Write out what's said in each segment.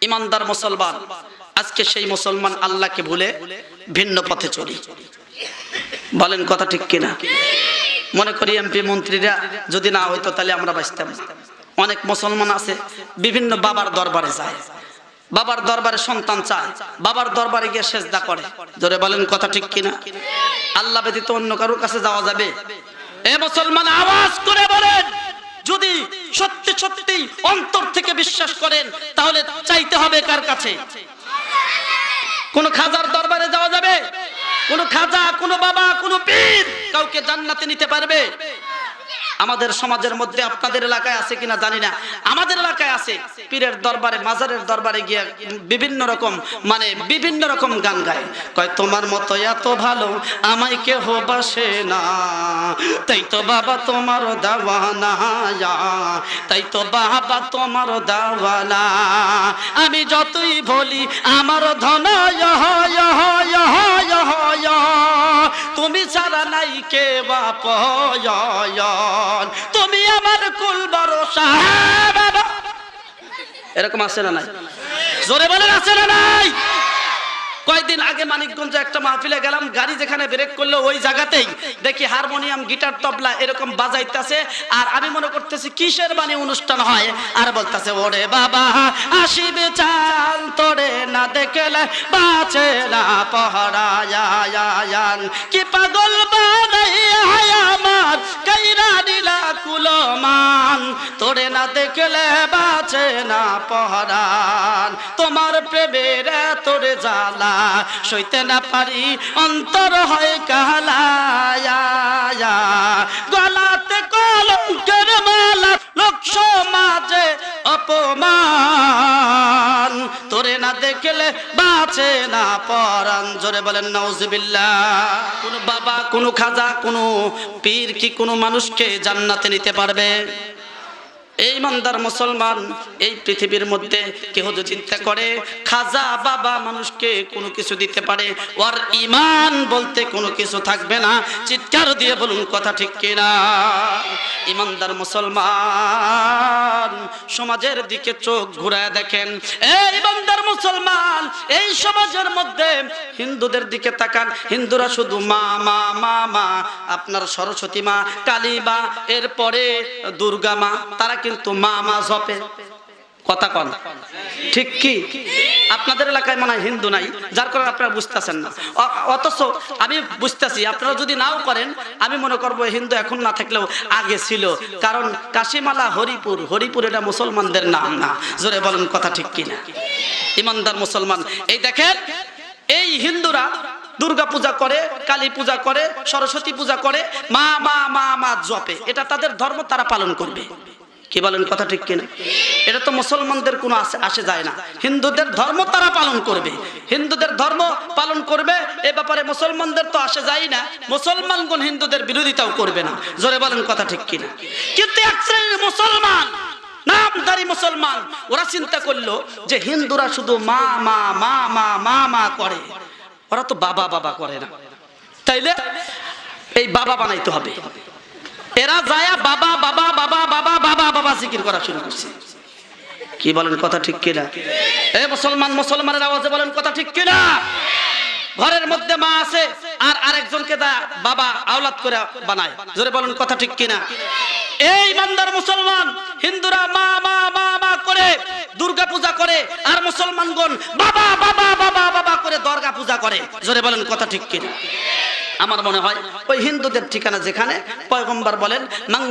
ইমানদার মুসলমান, আজকে সেই মুসলমান আল্লাহকে ভুলে ভিন্ন পথে চলি। বলেন কথা ঠিক কিনা? মনে করি এমপি মন্ত্রীরা যদি না হইতো তাহলে আমরা বাঁচতাম। অনেক মুসলমান আছে, বিভিন্ন বাবার দরবারে যায়। বাবার দরবারে সন্তান চায়, বাবার দরবারে গিয়ে সেজদা করে। ধরে বলেন কথা ঠিক কিনা? আল্লাহ ব্যতীত অন্য কারোর কাছে যাওয়া যাবে? মুসলমান, আওয়াজ করে বলেন। যদি সত্যি সত্যি অন্তর থেকে বিশ্বাস করেন, তাহলে চাইতে হবে কার কাছে? কোন খাজার দরবারে যাওয়া যাবে? কোন খাজা, কোন বাবা, কোন পীর কাউকে জান্নাতে নিতে পারবে? আমাদের সমাজের মধ্যে আপনাদের এলাকায় আছে কিনা জানি না। আমাদের এলাকায় আছে। পীরের দরবারে, মাজারের দরবারে গিয়ে বিভিন্ন রকম মানে বিভিন্ন রকম গান গায়। কয়, তোমার মতো এত ভালো আমায় কেহ বাসে না। তাই তো বাবা তোমার দাওয়ানা তাই তো বাবা তোমার দাওয়ানা আমি যতই বলি, আমার ধন তুমি ছাড়া নাই কে বাপয়ন তুমি আমার কুল ভরসা। বাবা। এরকম আছে না নাই? জোরে বলেন, আছে না নাই? কয়েকদিন আগে মানিকগঞ্জে একটা মাহফিলে গেলাম, গাড়ি যেখানে ব্রেক করল ওই জায়গাতেই দেখি হারমোনিয়াম, গিটার, তবলা এরকম বাজাইতেছে, আর আমি মনে করতেছি কিসের বাণী অনুষ্ঠান হয়? আর বলতেছে, ওরে বাবা, আসিবে চাল তোরে না দেখলে বাঁচে না পহরায়ান কি পাগল তোরে না দেখলে বাঁচে না পহরান। তোমার প্রেমের তোরে জ্বালা, সইতে না পারি, অন্তর হয় কালায়া। গলাতে কলঙ্কের মালা লোক সমাজে অপমান। তোরে না দেখলে বাঁচে না পরান জোরে বলেন, নাউজুবিল্লাহ। কোনো বাবা, কোন খাজা, কোন পীর কি কোনো মানুষকে জান্নাতে নিতে পারবে? এই মানদার মুসলমান, এই পৃথিবীর মধ্যে কেহ যদি চিন্তা করে, খাজা বাবা মানুষকে কোনো কিছু দিতে পারে, ওর ইমান বলতে কোনো কিছু থাকবে না। চিৎকার দিয়ে বলুন, কথা ঠিক কিনা? ইমানদার মুসলমান, সমাজের দিকে চোখ ঘুরায় দেখেন। এই ইমানদার মুসলমান, এই সমাজের মধ্যে হিন্দুদের দিকে তাকান। হিন্দুরা শুধু মা মা মা মা, আপনার সরস্বতী মা, কালী মা, এরপরে দুর্গা মা, তারা কিন্তু মা মা জপে। কথা কন। ঠিক কি? আপনাদের এলাকায় মনে হয় হিন্দু নাই, যার কারণে আপনারা বুঝতেছেন না। অথচ আমি বুঝতেছি, আপনারা যদি নাও করেন, আমি মনে করব হিন্দু এখন না থাকলেও আগে ছিল। কারণ কাশিমালা হরিপুর হরিপুর এটা মুসলমানদের নাম না। জোরে বলেন কথা ঠিক কিনা। ইমানদার মুসলমান। এই দেখেন, এই হিন্দুরা দুর্গা পূজা করে, কালী পূজা করে, সরস্বতী পূজা করে, মা মা মা মা জপে। এটা তাদের ধর্ম, তারা পালন করবে। কি বলেন কথা ঠিক কিনা? এটা তো মুসলমানদের কোনো আসে যায় না। হিন্দুদের ধর্ম তারা পালন করবে। হিন্দুদের ধর্ম পালন করবে, এ ব্যাপারে মুসলমানদের তো আসে যায় না। মুসলমানগণ হিন্দুদের বিরোধিতাও করবে না। জোরে বলেন কথা ঠিক কিনা? কিন্তু এক শ্রেণির মুসলমান নামদারি মুসলমান, ওরা চিন্তা করল যে হিন্দুরা শুধু মা মা মা মা মা মা করে। ওরা তো বাবা বাবা করে না। তাইলে এই বাবা বানাইতে হবে। এরা যায়া বাবা বাবা বাবা জিকির করা শুরু করছে। কি বলেন কথা ঠিক কিনা? এ মুসলমান, মুসলমানের আওয়াজে বলেন কথা ঠিক কিনা? ঘরের মধ্যে মা আছে, আর আরেকজনকে দা, বাবা, আওলাদ করে বানায়। জোরে বলেন কথা ঠিক কিনা? এই বান্দার মুসলমান, হিন্দুরা মা মা মা মা করে দুর্গা পূজা করে, আর মুসলমানগণ বাবা বাবা বাবা বাবা করে দর্গা পূজা করে। জোরে বলেন কথা ঠিক কিনা? আমার মনে হয় ওই হিন্দুদের ঠিকানা যেখানে পয়গম্বর বলেন মাং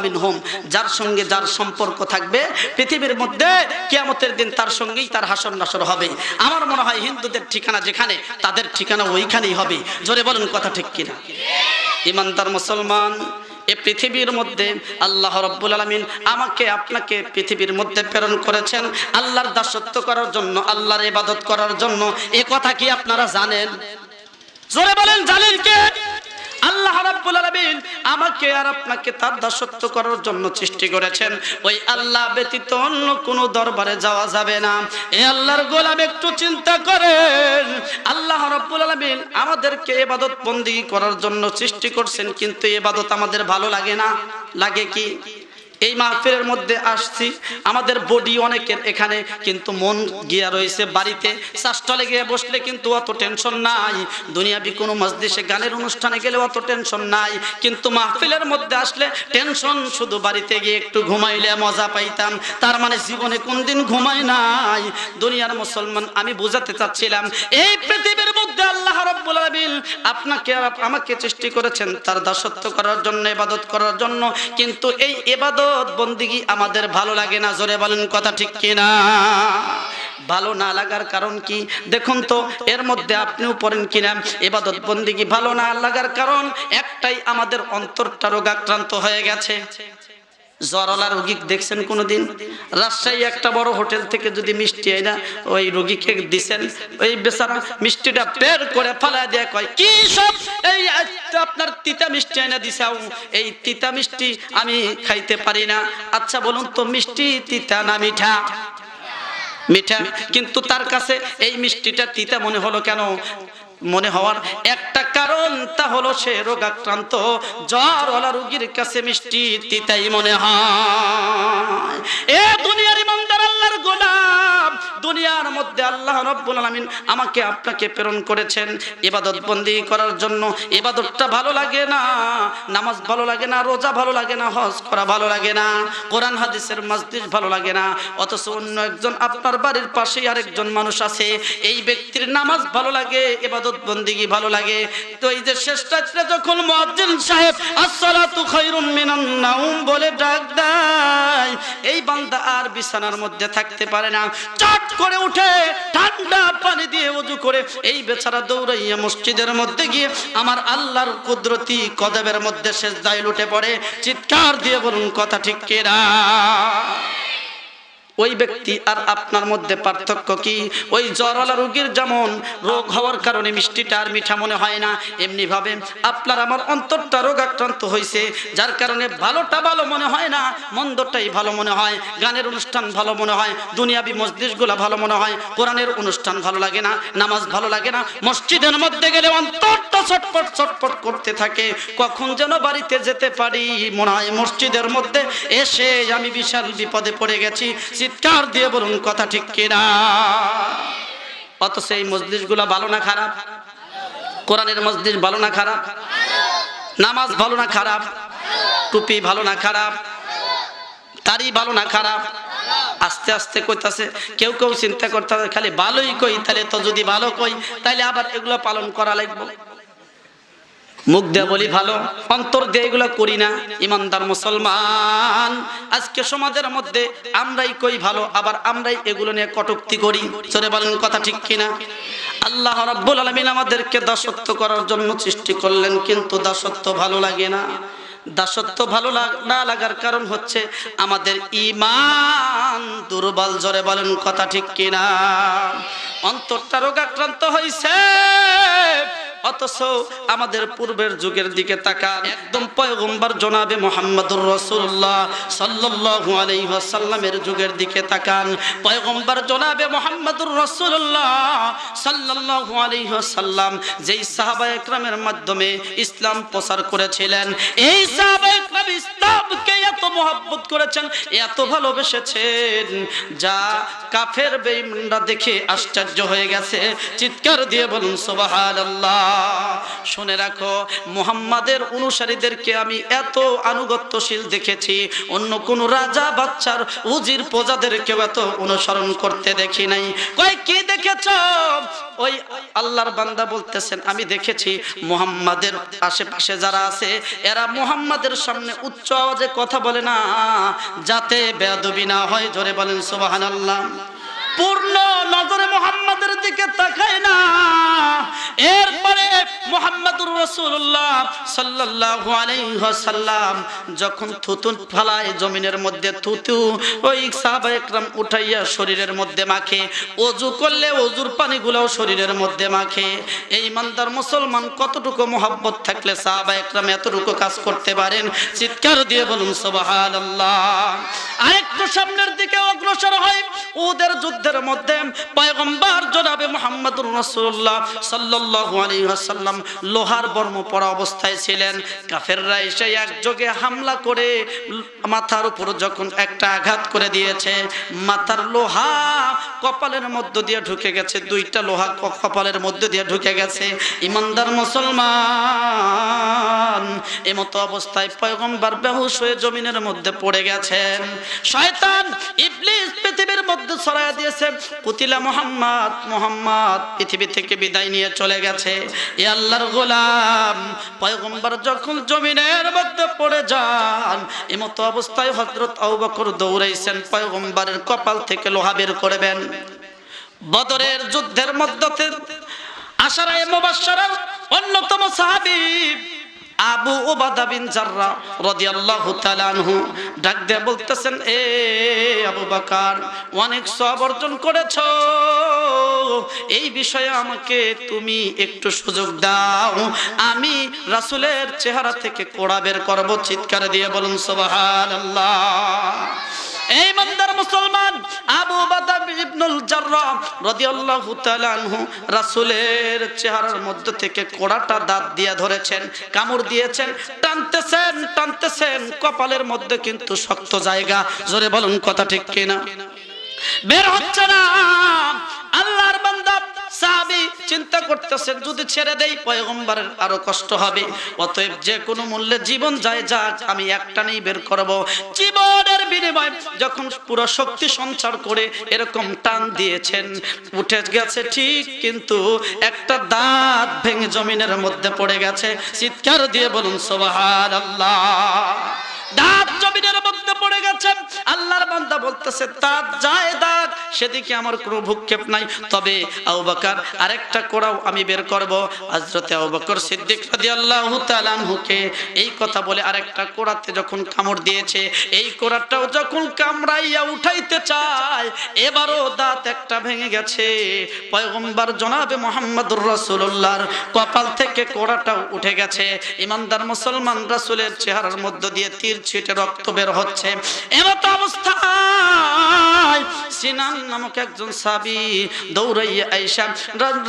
মিনহুম। যার সঙ্গে যার সম্পর্ক থাকবে, পৃথিবীর মধ্যে কিয়ামতের দিন তার সঙ্গেই তার হাসন নাসর হবে। আমার মনে হয় হিন্দুদের ঠিকানা যেখানে, তাদের ঠিকানা ওইখানেই হবে। জোরে বলুন কথা ঠিক কিনা? ইমানদার মুসলমান, এ পৃথিবীর মধ্যে আল্লাহ রব্বুল আলমিন আমাকে, আপনাকে পৃথিবীর মধ্যে প্রেরণ করেছেন। আল্লাহর দাসত্ব করার জন্য, আল্লাহর ইবাদত করার জন্য। এ কথা কি আপনারা জানেন? জোরে বলেন, জানেন কে? আল্লাহ রাব্বুল আলামিন আমাকে আর আপনাকে তার দাসত্ব করার জন্য সৃষ্টি করেছেন। ওই আল্লাহ ব্যতীত অন্য কোনো দরবারে যাওয়া যাবে না। এ আল্লাহর গোলাম একটু চিন্তা করেন। আল্লাহ রব্বুল আলামিন আমাদেরকে এবাদত বন্দি করার জন্য সৃষ্টি করছেন, কিন্তু এবাদত আমাদের ভালো লাগে না। লাগে কি? এই মাহফিলের মধ্যে আসছি। আমাদের বডি অনেকের এখানে কিন্তু মন গিয়া রয়েছে বাড়িতে। শ্বাসটলে গিয়ে বসলে কিন্তু অত টেনশন নাই। দুনিয়াবি কোনো মসজিদে গানের অনুষ্ঠানে গেলে অত টেনশন নাই। কিন্তু মাহফিলের মধ্যে আসলে টেনশন শুধু বাড়িতে গিয়ে একটু ঘুমাইলে মজা পাইতাম। তার মানে জীবনে কোনদিন ঘুমাই নাই। দুনিয়ার মুসলমান, আমি বোঝাতে চাচ্ছিলাম, এই পৃথিবীর মধ্যে আল্লাহ রাব্বুল আলামিন আপনাকে আমাকে সৃষ্টি করেছেন তার দাসত্ব করার জন্য, ইবাদত করার জন্য। কিন্তু এই ইবাদত বন্দিগি আমাদের ভালো লাগে না, জোরে বলেন কথা ঠিক কিনা? ভালো না লাগার কারণ কি? দেখুন তো, এর মধ্যে আপনিও পড়েন কিনা? এবাদত বন্দিগি ভালো না লাগার কারণ একটাই আমাদের অন্তরটা রোগাক্রান্ত হয়ে গেছে। জ্বরওয়ালা রোগী দেখছেন কোনোদিন? রাজশাহী একটা বড় হোটেল থেকে যদি মিষ্টি এনে ওই রোগীকে দিছেন, ওই বেচারা মিষ্টিটা বের করে ফেলা দেয়া কয়, কি সব? এই আপনার তিতা মিষ্টি এনে দিছাও, এই তিতা মিষ্টি আমি খাইতে পারি না। আচ্ছা বলুন তো, মিষ্টি, তিতা না মিঠা? মিঠা। কিন্তু তার কাছে এই মিষ্টিটা তিতা মনে হলো কেন? মনে হওয়ার একটা কারণ তা হলো সে রোগাক্রান্ত, জ্বরওয়ালা রুগীর কাছে মিষ্টি তিতাই মনে হয়। আল্লাহ রব্বুল আলামিন আমাকে আপনাকে প্রেরণ করেছেন। ইবাদত বন্দি করার জন্য ইবাদতটা ভালো লাগে না, নামাজ ভালো লাগে না, রোজা ভালো লাগে না, হজ করা ভালো লাগে না, কোরআন হাদিসের মসজিদ ভালো লাগে না, অথচ অন্য একজন আপনার বাড়ির পাশেই আরেকজন মানুষ আছে, এই ব্যক্তির নামাজ ভালো লাগে, ইবাদত বন্দিগি ভালো লাগে। তো এই যে শেষ যখন মুয়াজ্জিন সাহেব, আসসালাতু খায়রুম মিনান নাউম বলে ডাক দেয়, এই বান্দা আর বিছানার মধ্যে থাকতে পারে না। চট করে উঠে ঠান্ডা পানি দিয়ে উজু করে এই বেচারা দৌড়াইয়া মসজিদের মধ্যে গিয়ে আমার আল্লাহর কুদরতি কদবের মধ্যে শেষ দায় লুটে পড়ে। চিৎকার দিয়ে বলুন, কথা ঠিক কেরা ওই ব্যক্তি আর আপনার মধ্যে পার্থক্য কি? ওই জ্বরওয়ালা রোগীর যেমন রোগ হওয়ার কারণে মিষ্টিটা আর মিঠা মনে হয় না এমনি ভাবে আপনার আমার অন্তরটা রোগাক্রান্ত হয়েছে যার কারণে ভালোটা ভালো মনে হয় না, মন্দটাই ভালো মনে হয়, গানের অনুষ্ঠান ভালো মনে হয়, দুনিয়াবি মসজিদগুলা ভালো মনে হয়, কোরআনের অনুষ্ঠান ভালো লাগে না, নামাজ ভালো লাগে না, মসজিদের মধ্যে গেলে অন্তরটা ছটপট ছটপট করতে থাকে, কখন যেন বাড়িতে যেতে পারি, মনে হয় মসজিদের মধ্যে এসে আমি বিশাল বিপদে পড়ে গেছি চিৎকার দিয়ে বলুন, কথা ঠিক কিনা? অথচ এই মসজিদগুলা ভালো না খারাপ? কোরআনের মসজিদ ভালো না খারাপ? নামাজ ভালো না খারাপ? টুপি ভালো না খারাপ? তারি ভালো না খারাপ? আস্তে আস্তে কইতাছে, কেউ কেউ চিন্তা করতে খালি ভালোই কই, তাহলে তো যদি ভালো কই, তাহলে আবার এগুলো পালন করা লাগবে। মুখ দিয়ে বলি ভালো, অন্তর দিয়ে এগুলো করি না। ইমানদার মুসলমান, আজকে সমাজের মধ্যে আমরাই কই ভালো, আবার আমরাই এগুলো নিয়ে কটুক্তি করি। চলে বলেন কথা ঠিক কিনা? আল্লাহ রাব্বুল আলামিন আমাদেরকে দাসত্ব করার জন্য সৃষ্টি করলেন, কিন্তু দাসত্ব ভালো লাগে না। দাসত্ব ভালো না লাগার কারণ হচ্ছে আমাদের ইমান দুর্বল, জোরে বলেন কথা ঠিক কিনা? অন্তরটা রোগাক্রান্ত হয়েছে অথচ আমাদের পূর্বের যুগের দিকে তাকান, একদম পয়গম্বর জনাবে মোহাম্মদুর রসুল্লাহ সাল্লাল্লাহু আলাইহি ওয়াসাল্লামের যুগের দিকে তাকান, পয়গম্বর জনাবে মোহাম্মদুর রসুল্লাহ সাল্লাল্লাহু আলাইহি ওয়াসাল্লাম, যেই সাহাবা একরামের মাধ্যমে ইসলাম প্রচার করেছিলেন। এই সাহাবা ইসলামকে এত মহব্বত করেছেন, এত ভালোবেসেছেন, যা কাফের বেঈমানরা দেখে আশ্চর্য হয়ে গেছে। চিৎকার দিয়ে বলুন, সুবহানাল্লাহ। শুনে রাখো, মুহাম্মাদের অনুসারীদেরকে আমি এত আনুগত্যশীল দেখেছি। অন্য কোন রাজা বাচ্চার উজির প্রজাদেরকেও এত অনুসরণ করতে দেখি নাই। কয়, কি দেখেছ? ওই আল্লাহর বান্দা বলতেছেন, আমি দেখেছি মুহাম্মাদের আশেপাশে যারা আছে, এরা মুহাম্মাদের সামনে উচ্চ আওয়াজে কথা বলে না। যাতে বেয়াদবি না হয়, জোরে বলেন সুবহানাল্লাহ। পূর্ণ নজরে মোহাম্মদের দিকে তাকায় না। এরপরে মোহাম্মদুর রসুল্লাহ সাল্লাল্লাহু আলাইহি ওয়াসাল্লাম যখন থুতু ফালায় জমিনের মধ্যে থুতু, ওই সাহাবা একরাম উঠাইয়া শরীরের মধ্যে মাখে, অজু করলে অজুর পানিগুলোও শরীরের মধ্যে মাখে। এই ইমানদার মুসলমান কতটুকু মোহাব্বত থাকলে সাহাবা একরাম এতটুকু কাজ করতে পারেন? চিৎকার দিয়ে বলুন, সুবহানাল্লাহ। আরেকটু সামনের দিকে অগ্রসর হয়, ওদের যুদ্ধের মধ্যে পয়গম্বর জনাবে মোহাম্মদুর রাসূলুল্লাহ সাল্লাল্লাহু আলাইহি লোহার বর্ম পরা অবস্থায় ছিলেন। কাফেররা এসে একযোগে হামলা করে মাথার উপর যখন একটা আঘাত করে দিয়েছে, মাথার লোহা কপালের মধ্য দিয়ে ঢুকে গেছে, দুইটা লোহা কপালের মধ্য দিয়ে ঢুকে গেছে। ইমানদার মুসলমান এমতো অবস্থায় পয়গম্বর বেহুশ হয়ে জমিনের মধ্যে পড়ে গেছেন। শয়তান ইবলিস পৃথিবীর মধ্যে ছড়াইয়া দিয়েছে কুতিলা মোহাম্মদ মোহাম্মদ পৃথিবী থেকে বিদায় নিয়ে চলে গেছে। এ আল্লাহর গোলাম, পয়গম্বর যখন জমিনের মধ্যে পড়ে যান এমতো অবস্থায় হজরত আবু দৌড়াইছেন, পয়গম্বরের কপাল থেকে লোহা বের করবেন বদরের যুদ্ধের মধ্যে আশারায় মুবাশশারার অন্যতম সাহাবী আবু ওবাদা বিন জাররা রাদিয়াল্লাহু তাআলা আনহু ডাক দিয়ে বলতেছেন, এ আবু বকর, অনেক সব অর্জন করেছ। এই বিষয়ে আমাকে তুমি একটু সুযোগ দাও। আমি রাসূলের চেহারা থেকে কোড়া বের করব। চিৎকার দিয়ে বলুন, সুবহানাল্লাহ। এই মন্দার মুসলমান আবু বাদা ইবনুল রাদিয়াল্লাহু তাআলা আনহু রাসূলের চেহারার মধ্যে থেকে কোড়াটা দাঁত দিয়ে ধরেছেন, কামড় দিয়েছেন, টানতেছেন টানতেছেন, কপালের মধ্যে কিন্তু শক্ত জায়গা। জোরে বলুন কথা ঠিক কিনা? বের হচ্ছে না। করতেছেন, যদি ছেড়ে দেই, পয়গম্বরের আরও কষ্ট হবে। অতএব যে কোনো মূল্যে জীবন যায় যাক, আমি একটা নেই বের করব। জীবনের বিনিময়ে যখন পুরো শক্তি সঞ্চার করে এরকম টান দিয়েছেন, উঠে গেছে ঠিক কিন্তু একটা দাঁত ভেঙে জমিনের মধ্যে পড়ে গেছে। চিৎকার দিয়ে বলুন, সুবহানাল্লাহ। দাঁত জমিনের মধ্যে পড়ে গেছে বলতেছে দাঁত যায় দাঁত সেদিকে আমার কোনো ভূক্ষেপ নাই। তবে আবু বকর, আরেকটা কোড়াও আমি বের করব। হযরতে আবু বকর সিদ্দিক রাদিয়াল্লাহু তাআলা আনহুকে এই কথা বলে, আরেকটা কোড়াতে যখন কামড় দিয়েছে, এই কোড়াটাও যখন কামড়াইয়া উঠাইতে চায়, এবারও দাঁত একটা ভেঙে গেছে। পয়গম্বর জনাবে মোহাম্মদুর রাসূলুল্লাহর কপাল থেকে কোড়াটাও উঠে গেছে। ইমানদার মুসলমান রাসূলের চেহারার মধ্য দিয়ে তীর ছিটে রক্ত বের হচ্ছে। এমত সিনান নামক একজন সাবি দৌড়াইয়া আইসা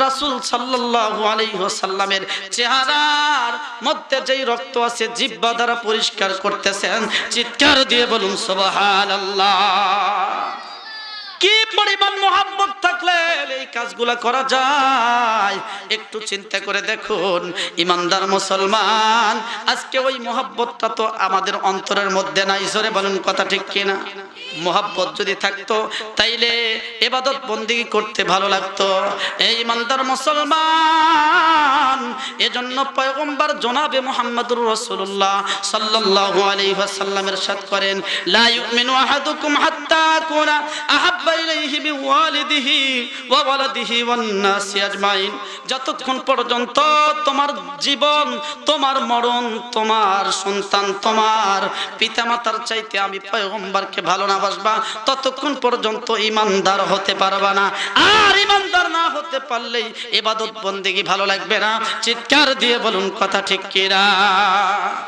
রাসূল সাল্লাল্লাহু আলাইহি ওয়াসাল্লামের চেহারার মধ্যে যেই রক্ত আছে জিহ্বা দ্বারা পরিষ্কার করতেছেন। চিৎকার দিয়ে বলুন, সুবহানাল্লাহ। কি পরিমাণ মোহাব্বত থাকলে এই কাজগুলা করা যায়? একটু চিন্তা করে দেখুন, ইমানদার মুসলমান, আজকে ওই মোহাব্বতটা তো আমাদের অন্তরের মধ্যে নাই, জোরে বলুন কথা ঠিক কিনা? মোহাব্বত যদি থাকতো, তাইলে এবাদত বন্দি করতে ভালো লাগতো। এই ইমানদার মুসলমান, এজন্য পয়গম্বর জনাবে মুহাম্মদুর রাসূলুল্লাহ সাল্লাল্লাহু আলাইহি ওয়াসাল্লামের সাথ করেন, লা ইউমিনু আহাদুকুম হাত্তা কুনা আহাব্বা ইলাইহি মিন ওয়ালিদিহি ওয়া ওয়ালাদিহি আজমাইন। যতক্ষণ পর্যন্ত তোমার জীবন, তোমার মরণ, তোমার সন্তান, তোমার পিতামাতার চাইতে আমি পয়গম্বরকে ভালো না বাসবা, ততক্ষণ পর্যন্ত ইমানদার হতে পারবা না। আর ইমানদার না হতে পারলেই ইবাদত বন্দেগী ভালো লাগবে না। চিৎকার দিয়ে বলুন, কথা ঠিক কিনা?